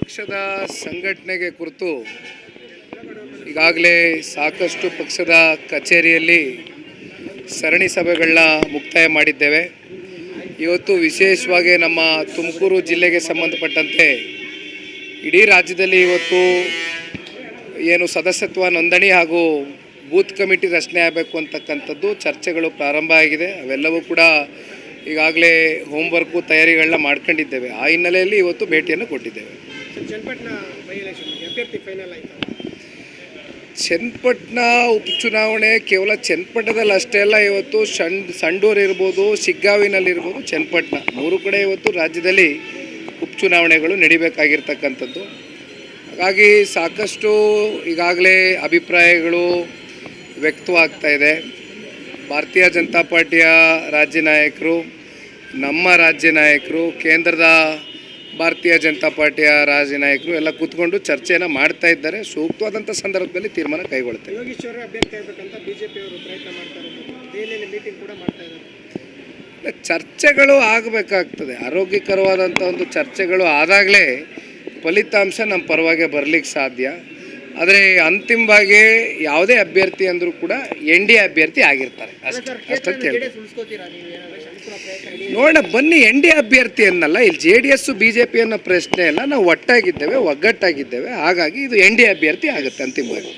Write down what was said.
ಪಕ್ಷದ ಸಂಘಟನೆಗೆ ಕುರಿತು ಈಗಾಗಲೇ ಸಾಕಷ್ಟು ಪಕ್ಷದ ಕಚೇರಿಯಲ್ಲಿ ಸರಣಿ ಸಭೆಗಳನ್ನ ಮುಕ್ತಾಯ ಮಾಡಿದ್ದೇವೆ. ಇವತ್ತು ವಿಶೇಷವಾಗಿ ನಮ್ಮ ತುಮಕೂರು ಜಿಲ್ಲೆಗೆ ಸಂಬಂಧಪಟ್ಟಂತೆ ಇಡೀ ರಾಜ್ಯದಲ್ಲಿ ಇವತ್ತು ಏನು ಸದಸ್ಯತ್ವ ನೋಂದಣಿ ಹಾಗೂ ಬೂತ್ ಕಮಿಟಿ ರಚನೆ ಆಗಬೇಕು ಅಂತಕ್ಕಂಥದ್ದು ಚರ್ಚೆಗಳು ಪ್ರಾರಂಭ ಆಗಿದೆ. ಅವೆಲ್ಲವೂ ಕೂಡ ಈಗಾಗಲೇ ಹೋಮ್ವರ್ಕು ತಯಾರಿಗಳನ್ನ ಮಾಡ್ಕೊಂಡಿದ್ದೇವೆ. ಆ ಹಿನ್ನೆಲೆಯಲ್ಲಿ ಇವತ್ತು ಭೇಟಿಯನ್ನು ಕೊಟ್ಟಿದ್ದೇವೆ. ಚನ್ನಪಟ್ಟಣ ಬೈ ಫೈನಲ್ ಆಯ್ತು? ಚನ್ನಪಟ್ಟಣ ಉಪಚುನಾವಣೆ ಕೇವಲ ಚನ್ನಪಟ್ಟಣದಲ್ಲಿ ಅಷ್ಟೇ ಅಲ್ಲ, ಇವತ್ತು ಸಣ್, ಸಂಡೂರು ಇರ್ಬೋದು ಸಿಗ್ಗಾವಿನಲ್ಲಿರ್ಬೋದು ಚನ್ನಪಟ್ಟಣ ಮೂರು ಕಡೆ ಇವತ್ತು ರಾಜ್ಯದಲ್ಲಿ ಉಪಚುನಾವಣೆಗಳು ನಡಿಬೇಕಾಗಿರ್ತಕ್ಕಂಥದ್ದು. ಹಾಗಾಗಿ ಸಾಕಷ್ಟು ಈಗಾಗಲೇ ಅಭಿಪ್ರಾಯಗಳು ವ್ಯಕ್ತವಾಗ್ತಾ ಇದೆ. ಭಾರತೀಯ ಜನತಾ ಪಾರ್ಟಿಯ ರಾಜ್ಯ ನಾಯಕರು, ನಮ್ಮ ರಾಜ್ಯ ನಾಯಕರು, ಕೇಂದ್ರದ ಭಾರತೀಯ ಜನತಾ ಪಾರ್ಟಿಯ ರಾಜ್ಯ ನಾಯಕರು ಎಲ್ಲ ಕೂತ್ಕೊಂಡು ಚರ್ಚೆಯನ್ನು ಮಾಡ್ತಾ ಇದ್ದಾರೆ. ಸೂಕ್ತವಾದಂಥ ಸಂದರ್ಭದಲ್ಲಿ ತೀರ್ಮಾನ ಕೈಗೊಳ್ತೇವೆ ಚರ್ಚೆಗಳು ಆಗಬೇಕಾಗ್ತದೆ. ಆರೋಗ್ಯಕರವಾದಂಥ ಒಂದು ಚರ್ಚೆಗಳು ಆದಾಗಲೇ ಫಲಿತಾಂಶ ನಮ್ಮ ಪರವಾಗಿ ಬರಲಿಕ್ಕೆ ಸಾಧ್ಯ. ಆದರೆ ಅಂತಿಮವಾಗಿ ಯಾವುದೇ ಅಭ್ಯರ್ಥಿ ಅಂದರೂ ಕೂಡ ಎನ್ ಡಿ ಅಭ್ಯರ್ಥಿ ಆಗಿರ್ತಾರೆ. ಅಷ್ಟೇ ಅಷ್ಟಂತ ಹೇಳಿ ನೋಡೋಣ ಬನ್ನಿ ಎನ್ ಡಿ ಅಭ್ಯರ್ಥಿ ಅನ್ನಲ್ಲ ಇಲ್ಲಿ J D S B J P ಅನ್ನೋ ಪ್ರಶ್ನೆ ಎಲ್ಲ ನಾವು ಒಟ್ಟಾಗಿದ್ದೇವೆ ಒಗ್ಗಟ್ಟಾಗಿದ್ದೇವೆ. ಹಾಗಾಗಿ ಇದು ಎನ್ ಡಿ ಅಭ್ಯರ್ಥಿ ಆಗುತ್ತೆ ಅಂತಿಮವಾಗಿ.